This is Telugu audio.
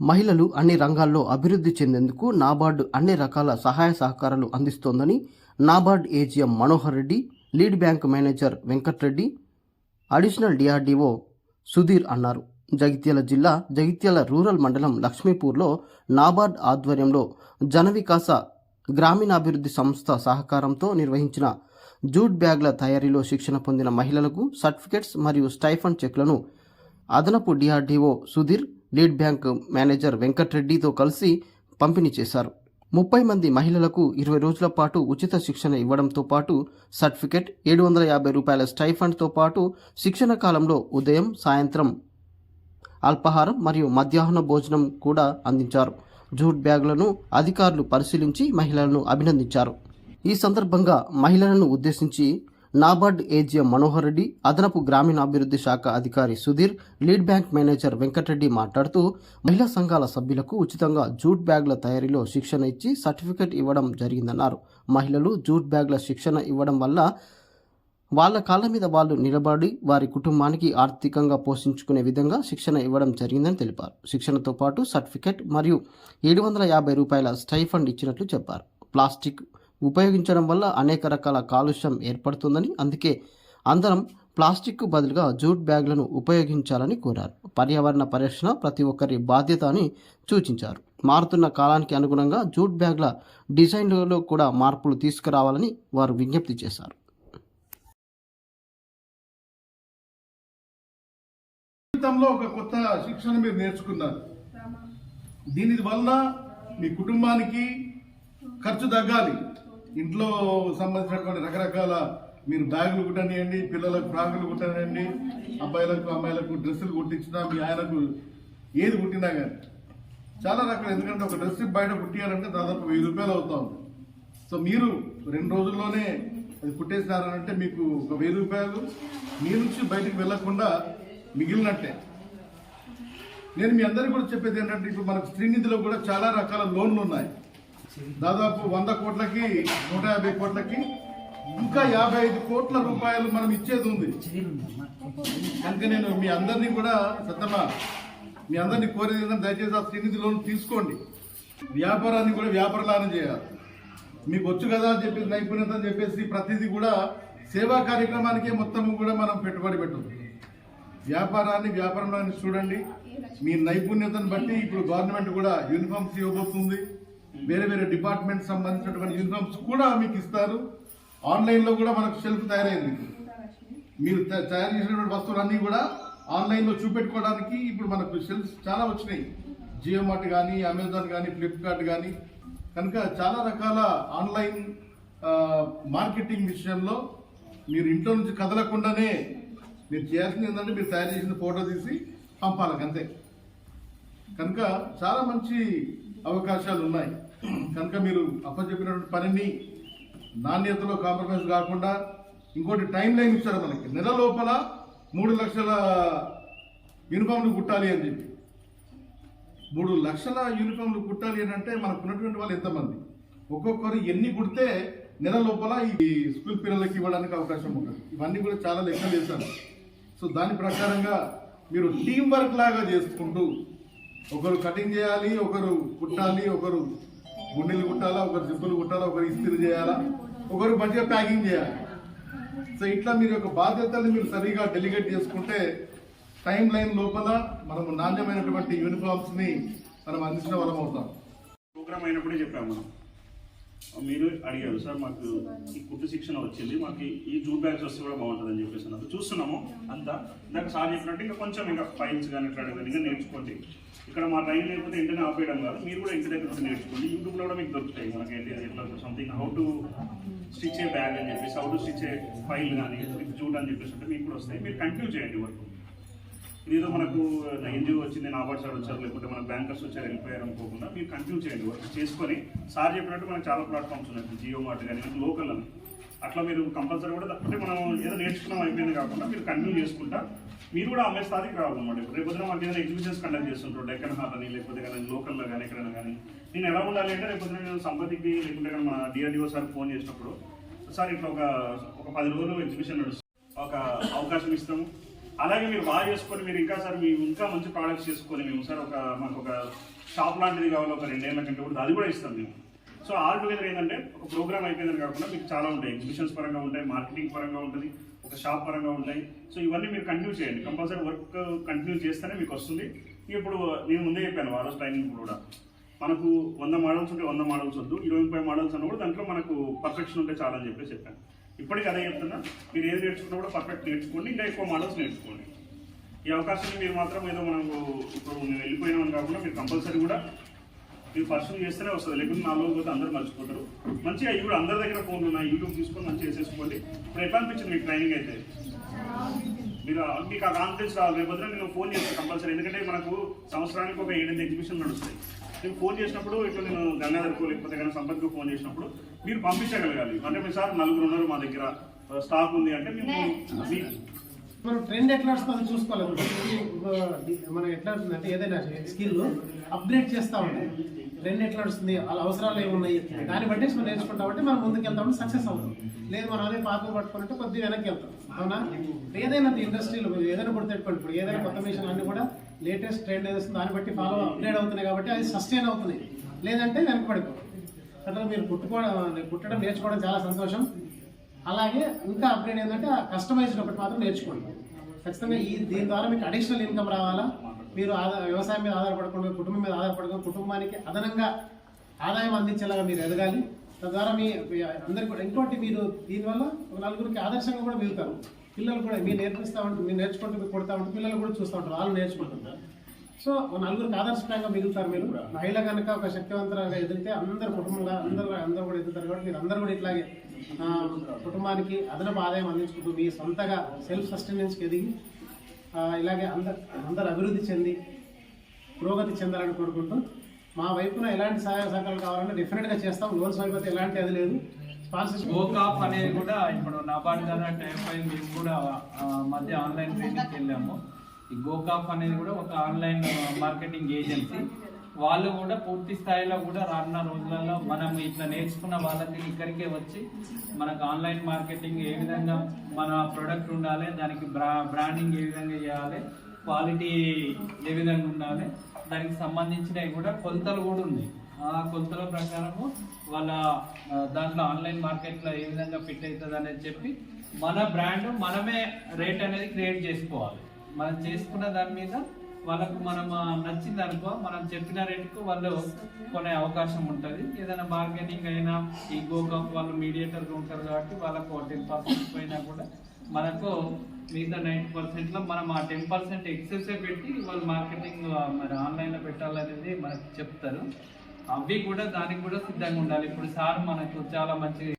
మహిళలు అన్ని రంగాల్లో అభివృద్ధి చెందేందుకు నాబార్డు అన్ని రకాల సహాయ సహకారాలు అందిస్తోందని NABARD AGM Manohar Reddy lead bank manager Venkatreddy additional DRDO Sudheer అన్నారు. జగిత్యాల జిల్లా జగిత్యాల రూరల్ మండలం లక్ష్మీపూర్లో నాబార్డ్ ఆధ్వర్యంలో జనవికాస గ్రామీణాభివృద్ధి సంస్థ సహకారంతో నిర్వహించిన జూట్ బ్యాగ్ల తయారీలో శిక్షణ పొందిన మహిళలకు సర్టిఫికెట్స్ మరియు స్టైఫండ్ చెక్లను అదనపు DRDO Sudheer lead bank manager వెంకట్రెడ్డితో కలిసి పంపిణీ చేశారు. ముప్పై మంది మహిళలకు ఇరవై రోజుల పాటు ఉచిత శిక్షణ ఇవ్వడంతో పాటు సర్టిఫికెట్ ఏడు వందల యాభై రూపాయల స్టైఫండ్తో పాటు శిక్షణ కాలంలో ఉదయం సాయంత్రం అల్పాహారం మరియు మధ్యాహ్న భోజనం కూడా అందించారు. జూట్ బ్యాగులను అధికారులు పరిశీలించి మహిళలను అభినందించారు. ఈ సందర్భంగా మహిళలను ఉద్దేశించి నాబార్డ్ ఏజీఎం మనోహర్ రెడ్డి అదనపు గ్రామీణాభివృద్ధి శాఖ అధికారి Sudheer lead bank manager Venkatareddy మాట్లాడుతూ మహిళా సంఘాల సభ్యులకు ఉచితంగా జూట్ బ్యాగ్ల తయారీలో శిక్షణ ఇచ్చి సర్టిఫికెట్ ఇవ్వడం జరిగిందన్నారు. మహిళలు జూట్ బ్యాగ్ల శిక్షణ ఇవ్వడం వల్ల వాళ్ళ కాళ్ళ మీద వాళ్ళు నిలబడి వారి కుటుంబానికి ఆర్థికంగా పోషించుకునే విధంగా శిక్షణ ఇవ్వడం జరిగిందని తెలిపారు. శిక్షణతో పాటు సర్టిఫికెట్ మరియు ఏడు వందల యాభై రూపాయల స్టైఫండ్ ఇచ్చినట్లు చెప్పారు. ప్లాస్టిక్ ఉపయోగించడం వల్ల అనేక రకాల కాలుష్యం ఏర్పడుతుందని అందుకే అందరం ప్లాస్టిక్ బదులుగా జూట్ బ్యాగ్లను ఉపయోగించాలని కోరారు. పర్యావరణ పరిరక్షణ ప్రతి ఒక్కరి బాధ్యత అని సూచించారు. మారుతున్న కాలానికి అనుగుణంగా జూట్ బ్యాగ్ల డిజైన్లలో కూడా మార్పులు తీసుకురావాలని వారు విజ్ఞప్తి చేశారు. జీవితంలో ఒక కొత్త శిక్షణ మీరు నేర్చుకున్నారు. దీని వల్ల మీ కుటుంబానికి ఖర్చు తగ్గాలి. ఇంట్లో సంబంధించినటువంటి రకరకాల మీరు బ్యాగులు కుట్టనియండి పిల్లలకు ఫ్రాకులు కుట్టనియండి అబ్బాయిలకు అమ్మాయిలకు డ్రెస్సులు కుట్టించినా మీ ఆయనకు ఏది కుట్టినా కానీ చాలా రకాలు. ఎందుకంటే ఒక డ్రెస్ బయట కుట్టియాలంటే దాదాపు వెయ్యి రూపాయలు అవుతా ఉంది. సో మీరు రెండు రోజుల్లోనే అది కుట్టేసినారంటే మీకు ఒక వెయ్యి రూపాయలు. మీ నుంచి బయటకు వెళ్ళకుండా మిగిలినట్టే. నేను మీ అందరికీ కూడా చెప్పేది ఏంటంటే ఇప్పుడు మనకు శ్రీనిధిలో కూడా చాలా రకాల లోన్లు ఉన్నాయి దాదాపు వంద కోట్లకి నూట యాభై కోట్లకి ఇంకా యాభై ఐదు కోట్ల రూపాయలు మనం ఇచ్చేది ఉంది. కనుక నేను మీ అందరినీ కూడా సత్తమా మీ అందరినీ కోరేది ఏంటంటే దయచేసి ఆ శ్రీనిధి లోన్ తీసుకోండి. వ్యాపారాన్ని కూడా వ్యాపారలానే చేయాలి. మీకు వచ్చు కదా అని చెప్పేసి నైపుణ్యత అని చెప్పేసి ప్రతిదీ కూడా సేవా కార్యక్రమానికే మొత్తం కూడా మనం పెట్టుబడి పెట్టదు వ్యాపారాన్ని వ్యాపారంలో చూడండి. మీ నైపుణ్యతను బట్టి ఇప్పుడు గవర్నమెంట్ కూడా యూనిఫామ్స్ ఇవ్వబోతుంది వేరే వేరే డిపార్ట్మెంట్ సంబంధించినటువంటి యూనిఫామ్స్ కూడా మీకు ఇస్తారు. ఆన్లైన్లో కూడా మనకు షెల్ఫ్ తయారైంది. మీరు త- తయారు చేసినటువంటి వస్తువులన్నీ కూడా ఆన్లైన్లో చూపెట్టుకోవడానికి ఇప్పుడు మనకు షెల్ఫ్స్ చాలా వచ్చినాయి. జియో మార్ట్ కానీ అమెజాన్ కానీ ఫ్లిప్కార్ట్ కానీ కనుక చాలా రకాల ఆన్లైన్ మార్కెటింగ్ విషయంలో మీరు ఇంట్లో నుంచి కదలకుండానే మీరు చేయాల్సింది ఏంటంటే మీరు తయారు చేసిన ఫోటో తీసి పంపాలి అంతే. కనుక చాలా మంచి అవకాశాలు ఉన్నాయి కనుక మీరు అప్పచెప్పినటువంటి పనిని నాణ్యతలో కాంప్రమైజ్ కాకుండా ఇంకోటి టైం లైన్ ఇచ్చారు మనకి. నెల లోపల మూడు లక్షల యూనిఫామ్లు కుట్టాలి అని చెప్పి. మూడు లక్షల యూనిఫామ్లు కుట్టాలి అని అంటే మనకు ఉన్నటువంటి వాళ్ళు ఎంతమంది? ఒక్కొక్కరు ఎన్ని కుడితే నెల లోపల ఈ స్కూల్ పిల్లలకి ఇవ్వడానికి అవకాశం ఉంటుంది. ఇవన్నీ కూడా చాలా లెక్కలు వేశాను సో దాని ప్రకారంగా మీరు టీం వర్క్ లాగా చేసుకుంటూ ఒకరు కటింగ్ చేయాలి ఒకరు కుట్టాలి ఒకరు గుండెలు కుట్టాలా ఒకరు జిప్పులు కుట్టాలా ఒకరు ఇస్త్రీ చేయాలా ఒకరు మంచిగా ప్యాకింగ్ చేయాలి. సో ఇట్లా మీరు యొక్క బాధ్యతల్ని మీరు సరిగా డెలిగేట్ చేసుకుంటే టైం లైన్ లోపల మనము నాణ్యమైనటువంటి యూనిఫామ్స్ని మనం అందించిన వాళ్ళం అవుతాం. ప్రోగ్రామ్ అయినప్పుడే చెప్పాము మనం. మీరు అడిగారు సార్ మాకు ఈ కుట్టు శిక్షణ వచ్చింది మాకు ఈ- జూ బ్యాగ్స్ వస్తే కూడా బాగుంటుంది అని చెప్పేసి అన్నారు. చూస్తున్నాము అంతా. ఇందాక సార్ చెప్పినట్టు ఇంకా కొంచెం ఇంకా ఫైల్స్ కానీ ఇట్లా కానీ ఇంకా నేర్చుకోండి. ఇక్కడ మా టైం లేకపోతే ఇంటనే ఆపేయడం కాదు మీరు కూడా ఇంటి దగ్గర నేర్చుకోండి. యూట్యూబ్లో కూడా మీకు దొరుకుతాయి మనకి ఏంటి ఎట్లా something how to stitch a bag అని చెప్పేసి how to stitch a file కానీ జూట్ అని చెప్పేసి అంటే మీకు కూడా వస్తాయి. మీరు కంటిన్యూ చేయండి వర్క్ ఇదేదో మనకు ఎన్జిఓ వచ్చింది నాబార్డ్ సార్ వచ్చారు లేకపోతే మన బ్యాంకర్స్ వచ్చారు వెళ్ళిపోయారు అనుకోకుండా మీరు కంటిన్యూ చేయండి. వర్క్ చేసుకొని సార్ చెప్పినట్టు మనకు చాలా ప్లాట్ఫామ్స్ ఉన్నాయి. జియో మార్ట్ కానీ లోకల్ అని. అట్లా మీరు కంపల్సరీ కూడా తప్పితే మనం ఏదో నేర్చుకున్నాం అయిపోయింది కాకుండా మీరు కంటిన్యూ చేసుకుంటా మీరు కూడా అమ్మే స్థాయికి రావాలన్నమాట. ఇప్పుడు రేపు పొద్దున మాకు ఏదైనా ఎగ్జిబిషన్స్ కండక్ట్ చేస్తుంటారు డెక్కన్ హాల్ అని లేకపోతే కానీ లోకల్లో కానీ ఎక్కడైనా కానీ. నేను ఎలా ఉండాలి అంటే రేపు నేను సంపతికి లేకుంటే కానీ మన డిఆర్డిఓ సార్ ఫోన్ చేసినప్పుడు సార్ ఇట్లా ఒక ఒక పది రోజులు ఎగ్జిబిషన్ నడుస్తుంది. ఒక అవకాశం ఇస్తాము. అలాగే మీరు బాగా చేసుకొని మీరు ఇంకా సార్ మీరు ఇంకా మంచి ప్రోడక్ట్స్ చేసుకొని మేము సార్ ఒక మాకు ఒక షాప్ లాంటిది కావాలి ఒక రెండేళ్ళ కంటే కూడా అది కూడా ఇస్తాం మేము. సో ఆల్ టుగెదర్ ఏంటంటే ఒక ప్రోగ్రామ్ అయిపోయిందని కాకుండా మీకు చాలా ఉంటాయి. ఎగ్జిబిషన్స్ పరంగా ఉంటాయి మార్కెటింగ్ పరంగా ఉంటుంది ఒక షాప్ పరంగా ఉంటాయి. సో ఇవన్నీ మీరు కంటిన్యూ చేయండి. కంపల్సరీ వర్క్ కంటిన్యూ చేస్తేనే మీకు వస్తుంది. ఇప్పుడు నేను ముందే చెప్పాను ఆ రోజు ట్రైనింగ్ కూడా. మనకు వంద మోడల్స్ ఉంటే వంద మోడల్స్ వద్దు ఇరవై ముప్పై మోడల్స్ అన్న కూడా దాంట్లో మనకు పర్ఫెక్షన్ ఉంటే చాలా అని చెప్పేసి చెప్పాను. ఇప్పటికీ అదే చెప్తున్నా. మీరు ఏది నేర్చుకున్నా కూడా పర్ఫెక్ట్ నేర్చుకోండి ఇంకా ఎక్కువ మోడల్స్ నేర్చుకోండి. ఈ అవకాశాన్ని మీరు మాత్రం ఏదో మనకు ఇప్పుడు మేము వెళ్ళిపోయినామని కాకుండా మీరు కంపల్సరీ కూడా మీరు పర్సన్ చేస్తేనే వస్తుంది. లేకుంటే నాలుగు పోతే అందరూ మర్చిపోతారు. మంచిగా ఇప్పుడు అందరి దగ్గర ఫోన్లు ఉన్నాయి. యూట్యూబ్ తీసుకొని మంచిగా చేసేసుకోండి. ఇప్పుడు ఎట్లా అనిపించింది మీకు ట్రైనింగ్ అయితే? మీరు ఆ- మీకు ఆ కాన్ఫిడెన్స్ రావాలి రేపు పొద్దున నేను ఫోన్ చేస్తాను కంపల్సరీ. ఎందుకంటే మనకు సంవత్సరానికి ఒక ఏడెనిమిది ఎగ్జిబిషన్ నడుస్తాయి. నేను ఫోన్ చేసినప్పుడు ఇట్లా నేను గంగాధర్కు లేకపోతే కానీ సంపత్కు ఫోన్ చేసినప్పుడు మీరు పంపించగలగాలి. అంటే మీ సార్ నలుగురు ఉన్నారు మా దగ్గర స్టాక్ ఉంది అంటే మేము మనం ట్రెండ్ ఎట్లా వస్తుందో చూసుకోవాలి. మనం ఎట్లా వస్తుంది అంటే ఏదైనా స్కిల్ అప్గ్రేడ్ చేస్తూ ఉండాలి రెండు ఎట్లా నడుస్తుంది? వాళ్ళ అవసరాలు ఏమున్నాయి దాన్ని బట్టి మనం నేర్చుకుంటాం మనం ముందుకు వెళ్తాం సక్సెస్ అవుతాం. లేదు మనం అదే పాపం పట్టుకుంటే కొద్దిగా వెనక్కి వెళ్తాం. అవునా? ఏదైనా ఇండస్ట్రీలో ఏదైనా కూడా పెట్టుకోండి ఇప్పుడు ఏదైనా కొత్త మిషన్ అన్ని కూడా లేటెస్ట్ ట్రెండ్ ఏది దాన్ని బట్టి ఫాలో అప్గ్రేడ్ అవుతున్నాయి కాబట్టి అది సస్టైన్ అవుతుంది లేదంటే వెనకబడిపోతుంది అట్లా మీరు కుట్టుకోవడం కుట్టడం నేర్చుకోవడం చాలా సంతోషం. అలాగే ఇంకా అప్గ్రేడ్ ఏంటంటే కస్టమైజ్డ్ ఒకటి మాత్రం నేర్చుకోండి. ఖచ్చితంగా ఈ దీని ద్వారా మీకు అడిషనల్ ఇన్కమ్ రావాలా? మీరు ఆదా వ్యవసాయం మీద ఆధారపడకుండా కుటుంబం మీద ఆధారపడకుండా కుటుంబానికి అదనంగా ఆదాయం అందించేలాగా మీరు ఎదగాలి. తద్వారా మీ మీ అందరికి కూడా ఇంకోటి మీరు దీనివల్ల ఒక నలుగురికి ఆదర్శంగా కూడా మిగులుతారు. పిల్లలు కూడా మీరు నేర్పిస్తూ ఉంటారు మీరు నేర్చుకుంటూ మీరు కొడతా ఉంటారు పిల్లలు కూడా చూస్తూ ఉంటారు వాళ్ళు నేర్చుకుంటుంటారు. సో ఒక నలుగురికి ఆదర్శప్రాయంగా మిగులుతారు మీరు. మహిళ కనుక ఒక శక్తివంతంగా ఎదిగితే అందరు కుటుంబంగా అందరూ అందరూ కూడా ఎదుగుతారు కాబట్టి మీరు అందరూ కూడా ఇట్లాగే కుటుంబానికి అదనపు ఆదాయం అందించుకుంటూ మీ సొంతగా సెల్ఫ్ సస్టెనెన్స్కి ఎదిగి ఇలాగే అందరు అందరు అభివృద్ధి చెంది పురోగతి చెందాలని కోరుకుంటూ మా వైపున ఎలాంటి సహాయ సహకారాలు కావాలంటే డెఫినెట్గా చేస్తాం. లోన్స్ వైపు అయితే ఎలాంటి అది లేదు. స్పాన్సర్షిప్ అనేది కూడా ఇప్పుడు నాబార్డ్ ద్వారా టైప్ అయింది మేము కూడా మధ్య ఆన్లైన్ ట్రైనింగ్కి వెళ్ళాము. ఈ గోకాప్ అనేది కూడా ఒక ఆన్లైన్ మార్కెటింగ్ ఏజెన్సీ వాళ్ళు కూడా పూర్తి స్థాయిలో కూడా రానున్న రోజులలో మనం ఇట్లా నేర్చుకున్న వాళ్ళకి ఇక్కడికే వచ్చి మనకు ఆన్లైన్ మార్కెటింగ్ ఏ విధంగా మన ప్రొడక్ట్ ఉండాలి దానికి బ్రా బ్రాండింగ్ ఏ విధంగా చేయాలి క్వాలిటీ ఏ విధంగా ఉండాలి దానికి సంబంధించినవి కూడా కొలతలు కూడా ఉన్నాయి ఆ కొలతల ప్రకారము వాళ్ళ దాంట్లో ఆన్లైన్ మార్కెట్లో ఏ విధంగా ఫిట్ అవుతుంది అనేది చెప్పి మన బ్రాండ్ మనమే రేట్ అనేది క్రియేట్ చేసుకోవాలి. మనం చేసుకున్న దాని మీద వాళ్ళకు మనం నచ్చింది అనుకో మనం చెప్పిన రేటుకు వాళ్ళు కొనే అవకాశం ఉంటుంది. ఏదైనా మార్కెటింగ్ అయినా ఈ గోకప్ వాళ్ళు మీడియేటర్గా ఉంటారు కాబట్టి వాళ్ళకు టెన్ పర్సెంట్ పోయినా కూడా మనకు మిగతా నైంటీ పర్సెంట్లో మనం ఆ టెన్ పర్సెంట్ ఎక్సెస్ పెట్టి వాళ్ళు మార్కెటింగ్ మరి ఆన్లైన్లో పెట్టాలనేది మనకు చెప్తారు. అవి కూడా దానికి కూడా సిద్ధంగా ఉండాలి. ఇప్పుడు సార్ మనకు చాలా మంచి